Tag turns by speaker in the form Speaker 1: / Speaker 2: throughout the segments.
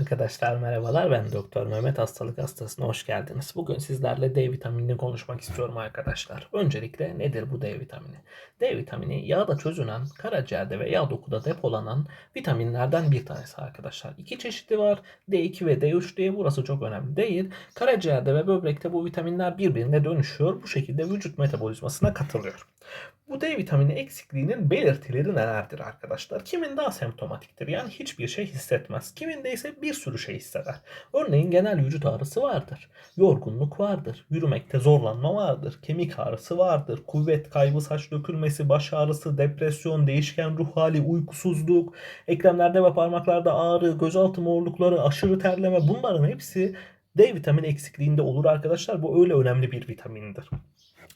Speaker 1: Arkadaşlar merhabalar ben Doktor Mehmet Hastalık Hastasına hoş geldiniz. Bugün sizlerle D vitaminini konuşmak istiyorum arkadaşlar. Öncelikle nedir bu D vitamini? D vitamini yağda çözünen, karaciğerde ve yağ dokuda depolanan vitaminlerden bir tanesi arkadaşlar. İki çeşidi var. D2 ve D3 diye burası çok önemli değil. Karaciğerde ve böbrekte bu vitaminler birbirine dönüşüyor. Bu şekilde vücut metabolizmasına katılıyor. Bu D vitamini eksikliğinin belirtileri nelerdir arkadaşlar? Kiminde asemptomatiktir yani hiçbir şey hissetmez. Kiminde ise bir sürü şey hisseder. Örneğin genel vücut ağrısı vardır. Yorgunluk vardır. Yürümekte zorlanma vardır. Kemik ağrısı vardır. Kuvvet kaybı, saç dökülmesi, baş ağrısı, depresyon, değişken ruh hali, uykusuzluk, eklemlerde ve parmaklarda ağrı, gözaltı morlukları, aşırı terleme bunların hepsi D vitamini eksikliğinde olur arkadaşlar. Bu öyle önemli bir vitamindir.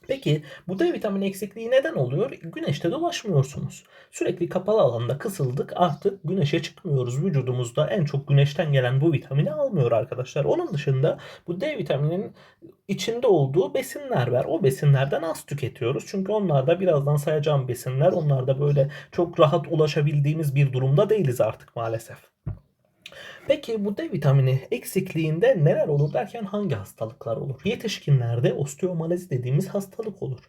Speaker 1: Peki bu D vitamini eksikliği neden oluyor? Güneşte dolaşmıyorsunuz. Sürekli kapalı alanda kısıldık artık güneşe çıkmıyoruz. Vücudumuzda en çok güneşten gelen bu vitamini almıyor arkadaşlar. Onun dışında bu D vitamininin içinde olduğu besinler var. O besinlerden az tüketiyoruz. Çünkü onlar da birazdan sayacağım besinler. Onlar da böyle çok rahat ulaşabildiğimiz bir durumda değiliz artık maalesef. Peki bu D vitamini eksikliğinde neler olur derken hangi hastalıklar olur? Yetişkinlerde osteomalezi dediğimiz hastalık olur.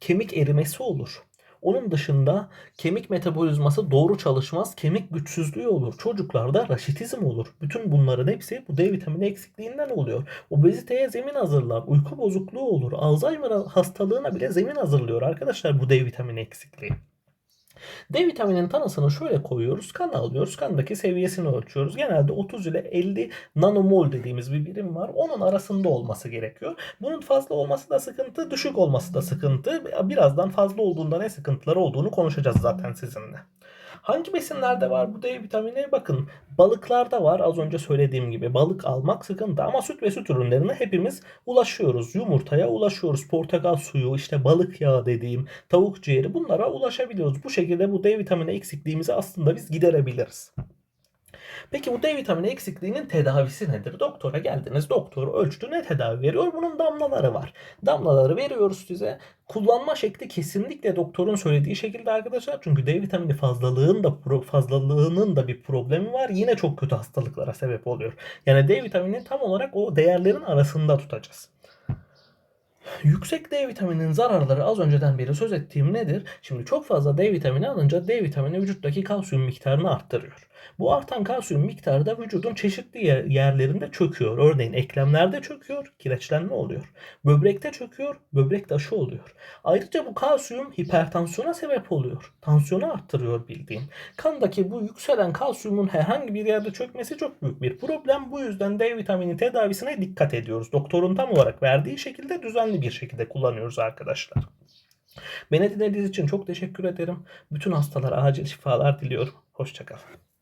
Speaker 1: Kemik erimesi olur. Onun dışında kemik metabolizması doğru çalışmaz, kemik güçsüzlüğü olur. Çocuklarda raşitizm olur. Bütün bunların hepsi bu D vitamini eksikliğinden oluyor. Obeziteye zemin hazırlar, uyku bozukluğu olur. Alzheimer hastalığına bile zemin hazırlıyor arkadaşlar bu D vitamini eksikliği. D vitaminin tanısını şöyle koyuyoruz. Kan alıyoruz. Kandaki seviyesini ölçüyoruz. Genelde 30 ile 50 nanomol dediğimiz bir birim var. Onun arasında olması gerekiyor. Bunun fazla olması da sıkıntı, düşük olması da sıkıntı. Birazdan fazla olduğunda ne sıkıntıları olduğunu konuşacağız zaten sizinle. Hangi besinlerde var bu D vitamini? Bakın balıklarda var az önce söylediğim gibi. Balık almak sıkıntı ama süt ve süt ürünlerine hepimiz ulaşıyoruz. Yumurtaya ulaşıyoruz. Portakal suyu, işte balık yağı dediğim, tavuk ciğeri bunlara ulaşabiliyoruz. Bu şekilde bu D vitamini eksikliğimizi aslında biz giderebiliriz. Peki bu D vitamini eksikliğinin tedavisi nedir? Doktora geldiniz, doktor ölçtü ne tedavi veriyor? Bunun damlaları var. Damlaları veriyoruz size. Kullanma şekli kesinlikle doktorun söylediği şekilde arkadaşlar. Çünkü D vitamini fazlalığın da fazlalığının da bir problemi var. Yine çok kötü hastalıklara sebep oluyor. Yani D vitamini tam olarak o değerlerin arasında tutacağız. Yüksek D vitamininin zararları az önceden beri söz ettiğim nedir? Şimdi çok fazla D vitamini alınca D vitamini vücuttaki kalsiyum miktarını arttırıyor. Bu artan kalsiyum miktarı da vücudun çeşitli yerlerinde çöküyor. Örneğin eklemlerde çöküyor, kireçlenme oluyor. Böbrekte çöküyor, böbrek taşı oluyor. Ayrıca bu kalsiyum hipertansiyona sebep oluyor. Tansiyonu arttırıyor bildiğin. Kandaki bu yükselen kalsiyumun herhangi bir yerde çökmesi çok büyük bir problem. Bu yüzden D vitamini tedavisine dikkat ediyoruz. Doktorun tam olarak verdiği şekilde düzenli bir şekilde kullanıyoruz arkadaşlar. Beni dinlediğiniz için çok teşekkür ederim. Bütün hastalara acil şifalar diliyorum. Hoşçakalın.